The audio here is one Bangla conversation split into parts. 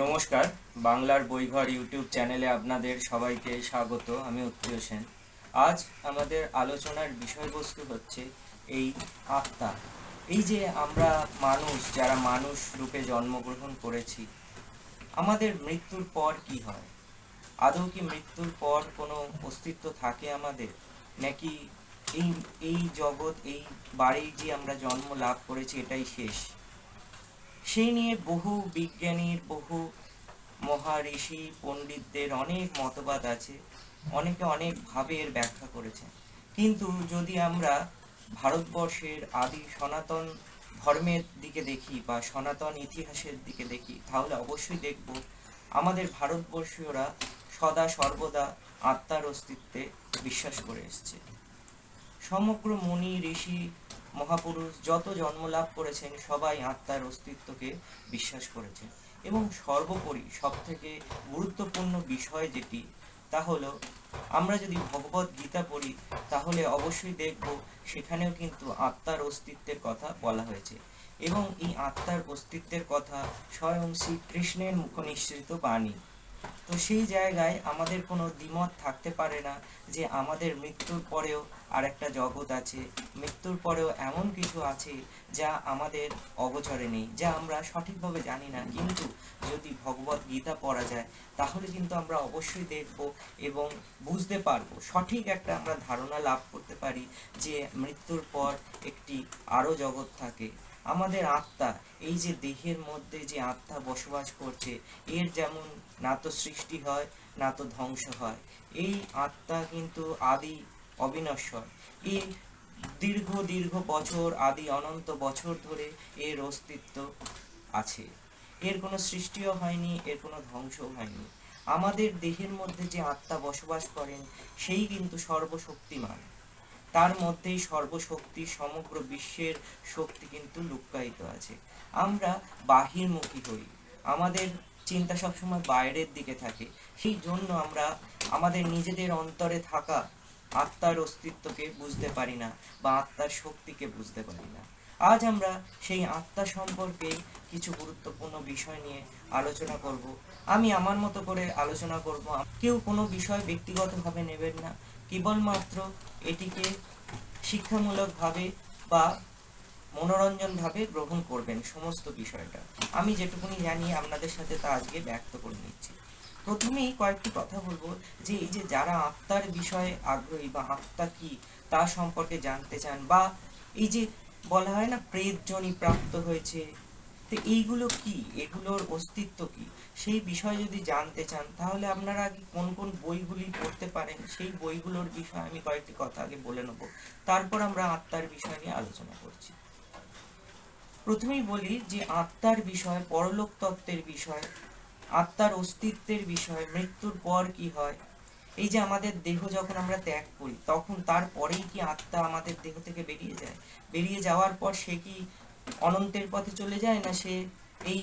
নমস্কার, বাংলার বইঘর ইউটিউব চ্যানেলে আপনাদের সবাইকে স্বাগত, আমি উত্তর সেন। আজ আমাদের আলোচনার বিষয়বস্তু হচ্ছে এই আত্মা। এই যে আমরা মানুষ, যারা মানুষ রূপে জন্মগ্রহণ করেছি, আমাদের মৃত্যুর পর কি হয়? আদৌ কি মৃত্যুর পর কোনো অস্তিত্ব থাকে আমাদের? নাকি এই এই জগৎ, এই বাড়ি যে আমরা জন্ম লাভ করেছি, এটাই শেষ? সেই নিয়ে বহু বিজ্ঞানীর, বহু মহারিষি পণ্ডিতদের অনেক মতবাদ আছে। অনেকে অনেকভাবে এর ব্যাখ্যা করেছে কিন্তু যদি আমরা ভারতবর্ষের আদি সনাতন ধর্মের দিকে দেখি বা সনাতন ইতিহাসের দিকে দেখি, তাহলে অবশ্যই দেখব আমাদের ভারতবর্ষীয়রা সদা সর্বদা আত্মার অস্তিত্বে বিশ্বাস করে এসছে। সমগ্র মুনি, ঋষি মহাপুরুষ যত জন্ম লাভ করেছেন, সবাই আত্মার অস্তিত্বকে বিশ্বাস করেছেন। এবং সর্বোপরি সব থেকে গুরুত্বপূর্ণ বিষয় যেটি, তা হলো, আমরা যদি ভগবত গীতা পড়ি, তাহলে অবশ্যই দেখব সেখানেও কিন্তু আত্মার অস্তিত্বের কথা বলা হয়েছে। এবং এই আত্মার অস্তিত্বের কথা স্বয়ং শ্রীকৃষ্ণের মুখনিসৃত বাণী। তো সেই জায়গায় আমাদের কোনো দ্বিমত থাকতে পারে না যে আমাদের মৃত্যুর পরেও আর একটা জগৎ আছে। মৃত্যুর পরেও এমন কিছু আছে যা আমাদের অগোচরে নেই, যা আমরা সঠিকভাবে জানি না। কিন্তু যদি ভগবত গীতা পড়া যায়, তাহলে কিন্তু আমরা অবশ্যই দেখব এবং বুঝতে পারব, সঠিক একটা আমরা ধারণা লাভ করতে পারি যে মৃত্যুর পর একটি আরও জগৎ থাকে। আমাদের আত্মা, এই যে দেহের মধ্যে যে আত্মা বসবাস করছে, এর যেমন না তো সৃষ্টি হয়, না তো ধ্বংস হয়। এই আত্মা কিন্তু আদি অবিনশ্বর। এই দীর্ঘ দীর্ঘ বছর, আদি অনন্ত বছর ধরে এর অস্তিত্ব আছে। এর কোনো সৃষ্টিও হয়নি, এর কোনো ধ্বংসও হয়নি। আমাদের দেহের মধ্যে যে আত্মা বসবাস করেন, সেই কিন্তু সর্বশক্তিমান। তার মধ্যেই সর্বশক্তি সমগ্র বিশ্বের শক্তি কিন্তু লুক্কায়িত আছে। আমরা বাহিরমুখী হই। আমাদের চিন্তা সবসময় বাইরের দিকে থাকে। সেই জন্য আমরা আমাদের নিজেদের অন্তরে থাকা আত্মার অস্তিত্বকে বুঝতে পারি না বা আত্মার শক্তিকে বুঝতে পারি না। আজ আমরা সেই আত্মা সম্পর্কে কিছু গুরুত্বপূর্ণ বিষয় নিয়ে আলোচনা করব। আমি আমার মতো করে আলোচনা করব। কেউ কোনো বিষয় ব্যক্তিগতভাবে নেবেন না। কেবলমাত্র এটিকে শিক্ষামূলকভাবে বা মনোরঞ্জনভাবে গ্রহণ করবেন সমস্ত বিষয়টা। আমি যেটুকুনি জানি আপনাদের সাথে তা আজকে ব্যক্ত করে নিচ্ছি। প্রথমেই কয়েকটি কথা বলব যে, এই যে যারা আত্মার বিষয়ে আগ্রহী বা আত্মা কি তা সম্পর্কে জানতে চান বা এই যে বলা হয় না প্রেতজনি প্রাপ্ত হয়েছে তো এইগুলো কি? এগুলোর অস্তিত্ব কি? সেই বিষয় যদি জানতে চান, তাহলে আপনারা আগে কোন কোন বইগুলি পড়তে পারেন? সেই বইগুলোর বিষয়ে আমি কয়েকটি কথা আগে বলে নেব। তারপর আমরা আত্মার বিষয় নিয়ে আলোচনা করছি। প্রথমেই বলি যে আত্মার বিষয়, পরলোক তত্ত্বের বিষয়, আত্মার অস্তিত্বের বিষয়, মৃত্যুর পর কি হয়? এই যে আমাদের দেহ যখন আমরা ত্যাগ করি, তখন তারপরেই কি আত্মা আমাদের দেহ থেকে বেরিয়ে যায়? বেরিয়ে যাওয়ার পর সে কি অনন্তের পথে চলে যায় না সে এই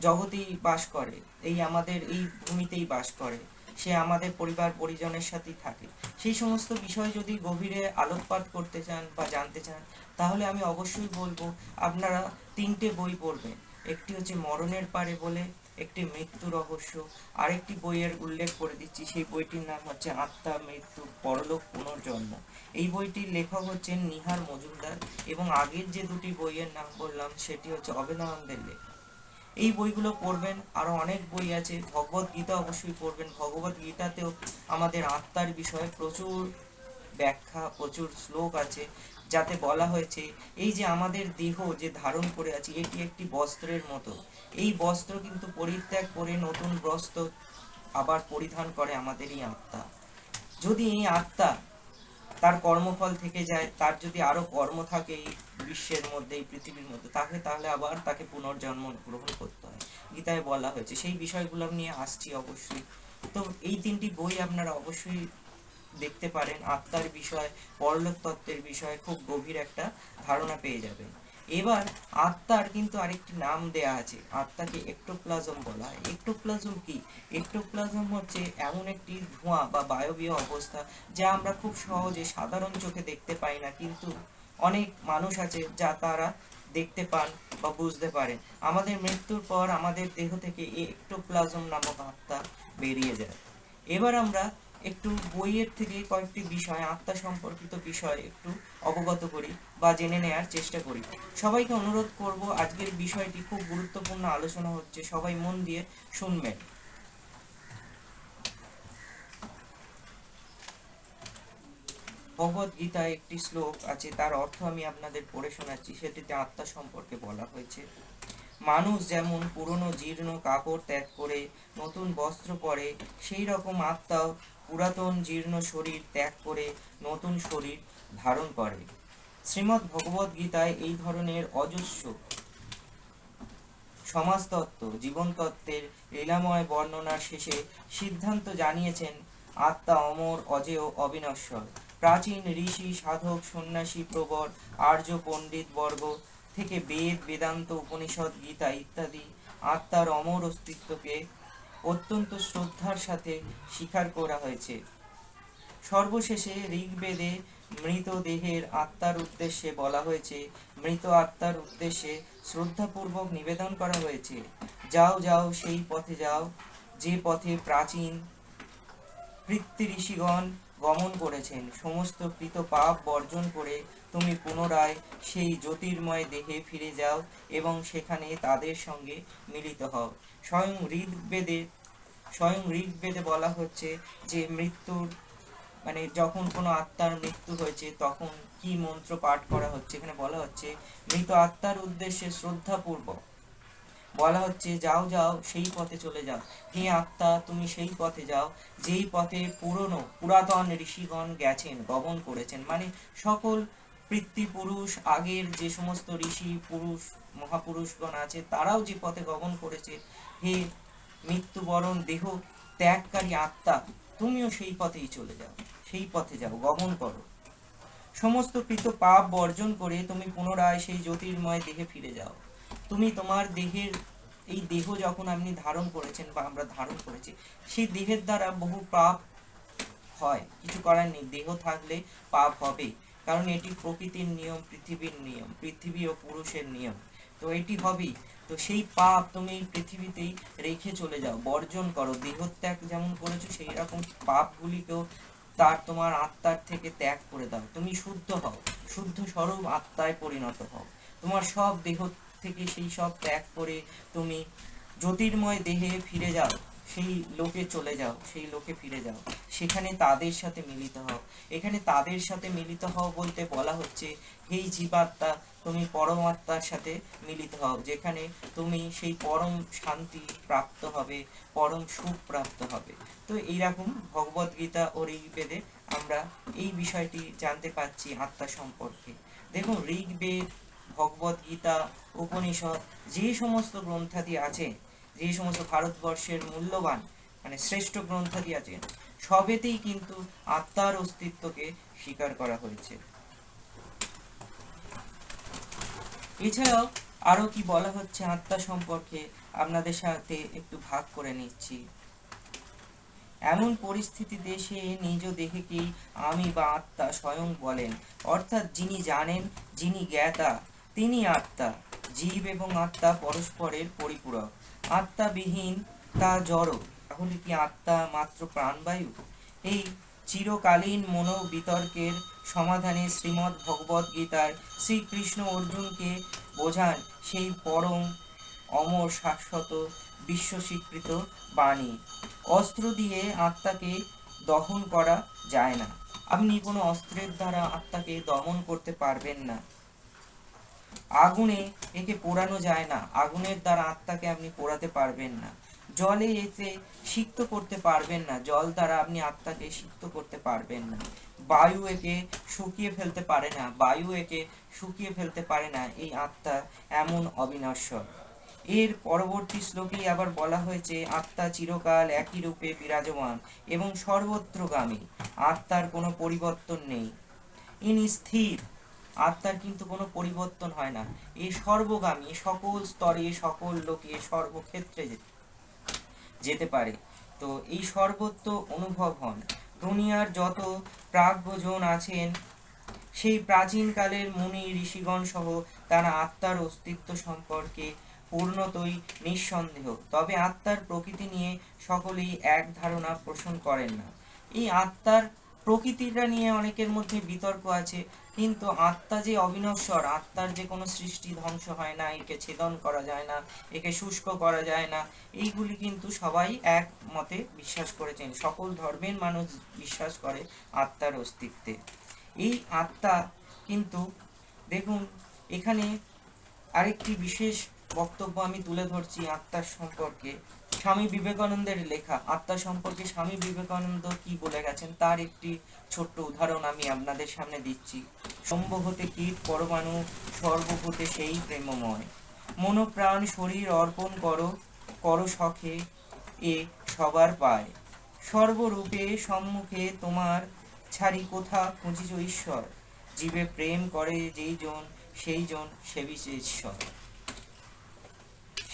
জগতেই বাস করে, এই আমাদের, এই ভূমিতেই বাস করে। সে আমাদের পরিবার, পরিজনের সাথেই থাকে। সেই সমস্ত বিষয় যদি গভীরে আলোকপাত করতে চান বা জানতে চান, তাহলে আমি অবশ্যই বলব, আপনারা তিনটে বই পড়বেন। একটি হচ্ছে মরণের পারে বলে একটি মৃত্যু রহস্য। আরেকটি বইয়ের উল্লেখ করে দিচ্ছি। সেই বইটির নাম হচ্ছে আত্মা, মৃত্যু, পরলোক, পুনর্জন্ম। এই বইটির লেখক হচ্ছেন নিহার মজুমদার এবং আগের যে দুটি বইয়ের নাম বললাম, সেটি হচ্ছে অবেদানন্দের লেখা। এই বইগুলো পড়বেন, আরও অনেক বই আছে। ভগবত গীতা অবশ্যই পড়বেন। ভগবত গীতাতেও আমাদের আত্মার বিষয়ে প্রচুর ব্যাখ্যা, প্রচুর শ্লোক আছে। যাতে বলা হয়েছে, এই যে আমাদের দেহ যে ধারণ করে আছে, এটি একটি বস্ত্রের মতো। এই বস্ত্র কিন্তু পরিত্যাগ করে নতুন বস্ত্র আবার পরিধান করে আমাদের এই আত্মা। যদি এই আত্মা তার কর্মফল থেকে যায়, তার যদি আরও কর্ম থাকে এই বিশ্বের মধ্যে, এই পৃথিবীর মধ্যে তাহলে তাহলে আবার তাকে পুনর্জন্ম গ্রহণ করতে হয়। গীতায় বলা হয়েছে, সেই বিষয়গুলো নিয়ে আসছি অবশ্যই। তো এই তিনটি বই আপনারা অবশ্যই দেখতে পারেন, আত্মার বিষয়, পরলোক তত্ত্বের বিষয়ে খুব গভীর একটা ধারণা পেয়ে যাবেন। এবার আত্মার কিন্তু আরেকটি নাম দেয়া আছে, আত্মাকে একটোপ্লাজম বলা হয়। একটোপ্লাজম কি? একটোপ্লাজম হচ্ছে এমন একটি ধোঁয়া বা বায়বীয় অবস্থা যা আমরা খুব সহজে সাধারণ চোখে দেখতে পাই না, কিন্তু অনেক মানুষ আছে যা তারা দেখতে পান বা বুঝতে পারেন। আমাদের মৃত্যুর পর আমাদের দেহ থেকে একটোপ্লাজম নামক আত্মা বেরিয়ে যায়। এবার আমরা একটু বইয়ের থেকে কয়েকটি বিষয়, আত্মা সম্পর্কিত বিষয় একটু অবগত করি বা জেনে নেওয়ার চেষ্টা করি। সবাইকে অনুরোধ করব, আজকের বিষয়টি খুব গুরুত্বপূর্ণ আলোচনা হচ্ছে, সবাই মন দিয়ে শুনবেন। ভগবত গীতায় একটি শ্লোক আছে, তার অর্থ আমি আপনাদের পড়ে শোনাচ্ছি, সেটিতে আত্মা সম্পর্কে বলা হয়েছে। মানুষ যেমন পুরনো জীর্ণ কাপড় ত্যাগ করে নতুন বস্ত্র পরে সেই রকম আত্মাও পুরাতন জীর্ণ শরীর ত্যাগ করে নতুন শরীর ধারণ করে। শ্রীমদ্ ভগবত গীতায় এই ধরনের অজস্র সমাজতত্ত্ব, জীবনতত্ত্বের লীলাময় বর্ণনার শেষে সিদ্ধান্ত জানিয়েছেন আত্মা অমর অজেয় অবিনশ্বর। প্রাচীন ঋষি, সাধক, সন্ন্যাসী, প্রবর, আর্য পণ্ডিত বর্গ থেকে বেদ, বেদান্ত, উপনিষদ, গীতা ইত্যাদি আত্মার অমর অস্তিত্বকে অত্যন্ত শ্রদ্ধার সাথে স্বীকার করা হয়েছে। সর্বশেষে ঋগ্বেদে মৃতদেহের আত্মার উদ্দেশ্যে বলা হয়েছে, মৃত আত্মার উদ্দেশ্যে শ্রদ্ধাপূর্বক নিবেদন করা হয়েছে। যাও যাও, সেই পথে যাও, যে পথে প্রাচীন পৃথ্বী ঋষিগণ গমন করেছেন। সমস্ত কৃত পাপ বর্জন করে তুমি পুনরায় সেই জ্যোতির্ময় দেহে ফিরে যাও এবং সেখানে তাদের সঙ্গে মিলিত হও। স্বয়ং ঋগ্বেদে স্বয়ং ঋগ্বেদে বলা হচ্ছে যে মৃত্যুর মানে যখন কোনো আত্মার মৃত্যু হয়েছে, তখন কি মন্ত্র পাঠ করা হচ্ছে? এখানে বলা হচ্ছে, মৃত আত্মার উদ্দেশ্যে শ্রদ্ধাপূর্বক বলা হচ্ছে, যাও যাও, সেই পথে চলে যাও। হে আত্মা, তুমি সেই পথে যাও, যেই পথে পুরনো, পুরাতন ঋষিগণ গেছেন, গমন করেছেন। মানে সকল পিতৃপুরুষ আগের যে সমস্ত ঋষি পুরুষ, মহাপুরুষগণ আছে, তারাও যে পথে গমন করেছে, হে মৃত্যুবরণ দেহ ত্যাগকারী আত্মা, তুমিও সেই পথেই চলে যাও, সেই পথে যাও, গমন করো। সমস্ত কৃত পাপ বর্জন করে তুমি পুনরায় সেই জ্যোতির্ময় দেহে ফিরে যাও। তুমি তোমার দেহের, এই দেহ যখন আপনি ধারণ করেছেন বা আমরা ধারণ করেছি, সেই দেহের দ্বারা বহু পাপ হয়, কিছু করার নেই, দেহ থাকলে পাপ হবে। কারণ এটি প্রকৃতির নিয়ম, পৃথিবীর নিয়ম, পৃথিবী ও পুরুষের নিয়ম। তো এটি হবেই। তো সেই পাপ তুমি এই পৃথিবীতেই রেখে চলে যাও, বর্জন করো। দেহত্যাগ যেমন করেছ সেই রকম পাপগুলিকেও তার তোমার আত্মার থেকে ত্যাগ করে দাও। তুমি শুদ্ধ হও, শুদ্ধ স্বরূপ আত্মায় পরিণত হও। তোমার সব দেহ থেকে সেই সব ত্যাগ করে তুমি জ্যোতির্ময় দেহে ফিরে যাও। সেই লোকে চলে যাও, সেই লোকে ফিরে যাও। সেখানে তাদের সাথে মিলিত হও। এখানে তাদের সাথে মিলিত হও বলতে বলা হচ্ছে এই জীবাত্মা, তুমি পরমাত্মার সাথে মিলিত হও। যেখানে তুমি সেই পরম শান্তি প্রাপ্ত হবে, পরম সুখ প্রাপ্ত হবে। তো এইরকম ভগবত গীতা ও ঋগ্বেদে আমরা এই বিষয়টি জানতে পাচ্ছি আত্মা সম্পর্কে। দেখুন ঋগ্বেদ, ভগবত গীতা, উপনিষদ, যে সমস্ত গ্রন্থাদি আছে যে সমস্ত ভারতবর্ষের মূল্যবান মানে শ্রেষ্ঠ গ্রন্থাদি আছে সবেতেই কিন্তু আত্মার অস্তিত্বকে স্বীকার করা হয়েছে। এছাড়াও আরও কি বলা হচ্ছে আত্মা সম্পর্কে আপনাদের সাথে একটু ভাগ করে নিচ্ছি। এমন পরিস্থিতি দেশে নিজ দেহেকেই আমি বা আত্মা স্বয়ং বলেন, অর্থাৎ যিনি জানেন, যিনি জ্ঞাতা, তিনি আত্মা, জীব এবং আত্মা পরস্পরের পরিপূরক। আত্মাবিহীন তা জড়। তাহলে কি আত্মা মাত্র প্রাণবায়ু? এই চিরকালীন মনোবিতর্কের সমাধানে শ্রীমদ্ ভগবত গীতার শ্রীকৃষ্ণ অর্জুনকে বোঝান সেই পরম অমর শাশ্বত বিশ্ব স্বীকৃত বাণী। অস্ত্র দিয়ে আত্মাকে দহন করা যায় না। আপনি কোনো অস্ত্রের দ্বারা আত্মাকে দমন করতে পারবেন না। আগুনে একে পোড়ানো যায় না। আগুনের দ্বারা আত্মাকে আপনি পোড়াতে পারবেন না। জলে এতে সিক্ত করতে পারবেন না। জল দ্বারা আপনি আত্মাকে সিক্ত করতে পারবেন না। বায়ু একে শুকিয়ে ফেলতে পারে না। বায়ু একে শুকিয়ে ফেলতে পারে না। এই আত্মা এমন অবিনশ্বর। এর পরবর্তী শ্লোকেই আবার বলা হয়েছে, আত্মা চিরকাল একই রূপে বিরাজমান এবং সর্বত্রগামী। আত্মার কোনো পরিবর্তন নেই। ইনি স্থির। আত্মার কিন্তু কোনো পরিবর্তন হয় না। এ সর্বগামী সকল স্তরে সকল লোকে সর্বক্ষেত্রে যেতে পারে। তো এই সর্বত্র অনুভব হন। দুনিয়ার যত প্রাজ্ঞজন আছেন, সেই প্রাচীনকালের মুনি, ঋষিগণ সহ তারা আত্মার অস্তিত্ব সম্পর্কে পূর্ণতই নিঃসন্দেহ। তবে আত্মার প্রকৃতি নিয়ে সকলেই এক ধারণা পোষণ করেন না। এই আত্মার প্রকৃতিটা নিয়ে অনেকের মধ্যে বিতর্ক আছে, কিন্তু আত্মা যে অবিনশ্বর আত্মার যে কোনো সৃষ্টি ধ্বংস হয় না, একে ছেদন করা যায় না, একে শুষ্ক করা যায় না, এইগুলি কিন্তু সবাই এক মতে বিশ্বাস করেছেন। সকল ধর্মের মানুষ বিশ্বাস করে আত্মার অস্তিত্বে। এই আত্মা কিন্তু, দেখুন, এখানে আরেকটি বিশেষ বক্তব্য আমি তুলে ধরছি আত্মার সম্পর্কে। স্বামী বিবেকানন্দের লেখা আত্মা সম্পর্কে স্বামী বিবেকানন্দ কি বলে গেছেন তার একটি ছোট্ট উদাহরণ আমি আপনাদের সামনে দিচ্ছি। সম্ভ হতে কীট, পরমাণু সর্বভূতে সেই প্রেমময়। মনোপ্রাণ শরীর অর্পণ করো করো শখে, এ সবার পায়। সর্বরূপে সম্মুখে তোমার ছাড়ি কোথা খুঁজিছ ঈশ্বর? জীবে প্রেম করে যেই জন সেই জন সেবিছে ঈশ্বর।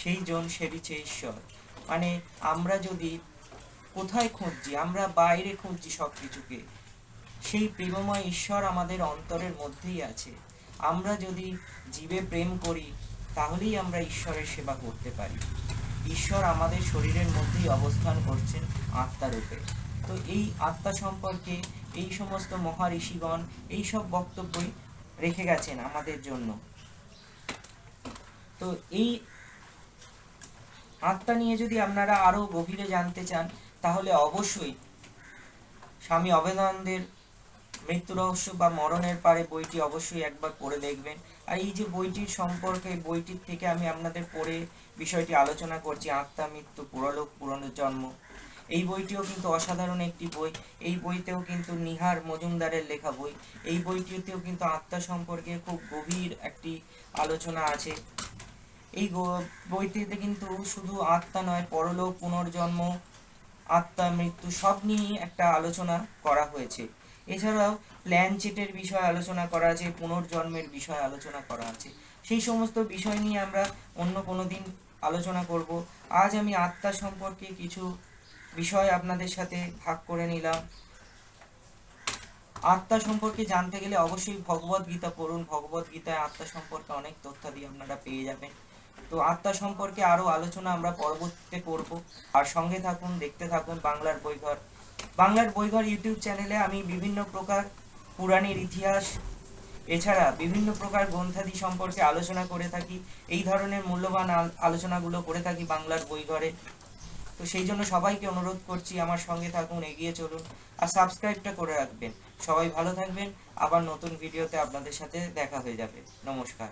সেই জন সেবিছে ঈশ্বর। মানে আমরা যদি কোথায় খুঁজছি, আমরা বাইরে খুঁজছি সব কিছুকে সেই প্রেমময় ঈশ্বর আমাদের অন্তরের মধ্যেই আছে। আমরা যদি জীবে প্রেম করি, তাহলেই আমরা ঈশ্বরের সেবা করতে পারি। ঈশ্বর আমাদের শরীরের মধ্যেই অবস্থান করছেন আত্মারূপে। তো এই আত্মা সম্পর্কে এই সমস্ত মহা ঋষিগণ এই সব বক্তব্যই রেখে গেছেন আমাদের জন্য। তো এই আত্মা নিয়ে যদি আপনারা আরও গভীরে জানতে চান, তাহলে অবশ্যই স্বামী অবেদানন্দের মৃত্যু রহস্য বা মরণের পারে বইটি অবশ্যই একবার পড়ে দেখবেন। আর এই যে বইটির সম্পর্কে, বইটির থেকে আমি আপনাদের পড়ে বিষয়টি আলোচনা করছি, আত্মা, মৃত্যু, পুরলোক পুনর্জন্ম এই বইটিও কিন্তু অসাধারণ একটি বই। এই বইতেও কিন্তু নিহার মজুমদারের লেখা বই। এই বইটিতেও কিন্তু আত্মা সম্পর্কে খুব গভীর একটি আলোচনা আছে। এই বইটিতে কিন্তু শুধু আত্মা নয়, পরলোক, পুনর্জন্ম, আত্মা, মৃত্যু সব নিয়েই একটা আলোচনা করা হয়েছে। এছাড়াও প্ল্যানচেটের বিষয়ে আলোচনা করা আছে, পুনর্জন্মের বিষয়ে আলোচনা করা আছে। সেই সমস্ত বিষয় নিয়ে আমরা অন্য কোনো দিন আলোচনা করব। আজ আমি আত্মা সম্পর্কে কিছু বিষয় আপনাদের সাথে ভাগ করে নিলাম। আত্মা সম্পর্কে জানতে গেলে অবশ্যই ভগবত গীতা পড়ুন। ভগবত গীতায় আত্মা সম্পর্কে অনেক তথ্যাদি আপনারা পেয়ে যাবেন। তো আত্মা সম্পর্কে আরও আলোচনা আমরা পরবর্তীতে করব। আর সঙ্গে থাকুন, দেখতে থাকুন বাংলার বইঘর। বাংলার বইঘর ইউটিউব চ্যানেলে আমি বিভিন্ন প্রকার পুরাণের ইতিহাস, এছাড়া বিভিন্ন প্রকার গ্রন্থাদি সম্পর্কে আলোচনা করে থাকি। এই ধরনের মূল্যবান আল- আলোচনাগুলো করে থাকি বাংলার বইঘরে। তো সেই জন্য সবাইকে অনুরোধ করছি, আমার সঙ্গে থাকুন, এগিয়ে চলুন, আর সাবস্ক্রাইবটা করে রাখবেন। সবাই ভালো থাকবেন, আবার নতুন ভিডিওতে আপনাদের সাথে দেখা হয়ে যাবে। নমস্কার।